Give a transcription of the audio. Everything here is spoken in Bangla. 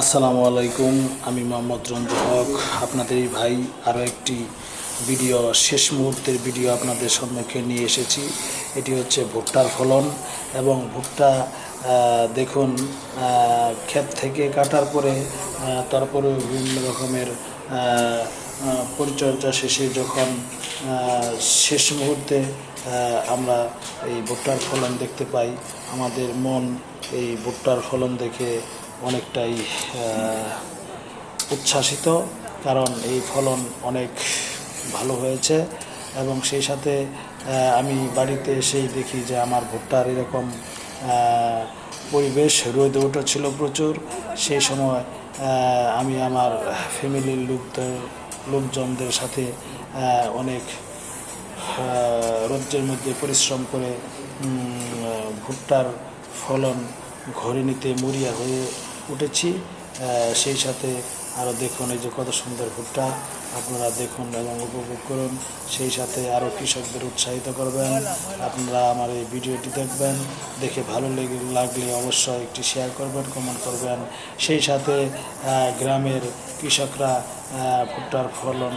আসসালামু আলাইকুম, আমি মোহাম্মদ রঞ্জু হক। আপনাদের এই ভাই আরও একটি ভিডিও, শেষ মুহূর্তের ভিডিও আপনাদের সম্মুখে নিয়ে এসেছি। এটি হচ্ছে ভুট্টার ফলন এবং ভুট্টা দেখুন ক্ষেত থেকে কাটার পরে তারপরে বিভিন্ন রকমের পরিচর্যা শেষে যখন শেষ মুহূর্তে আমরা এই ভুট্টার ফলন দেখতে পাই, আমাদের মন এই ভুট্টার ফলন দেখে অনেকটাই উচ্ছ্বাসিত, কারণ এই ফলন অনেক ভালো হয়েছে এবং সেই সাথে আমি বাড়িতে এসেই দেখি যে আমার ভুট্টার এরকম পরিবেশ, রোদে উঠেছিল প্রচুর। সেই সময় আমি আমার ফ্যামিলির লোকদের, লোকজনদের সাথে অনেক রৌদ্রের মধ্যে পরিশ্রম করে ভুট্টার ফলন ঘরে নিতে মরিয়া হয়ে উঠেছি। সেই সাথে আরও দেখুন এই যে কত সুন্দর ভুট্টা। আপনারা দেখুন এবং উপভোগ করুন। সেই সাথে আরও কৃষকদের উৎসাহিত করবেন। আপনারা আমার এই ভিডিওটি দেখবেন। দেখে ভালো লেগে লাগলে অবশ্যই একটি শেয়ার করবেন কমেন্ট করবেন। সেই সাথে গ্রামের কৃষকরা ভুট্টার ফলন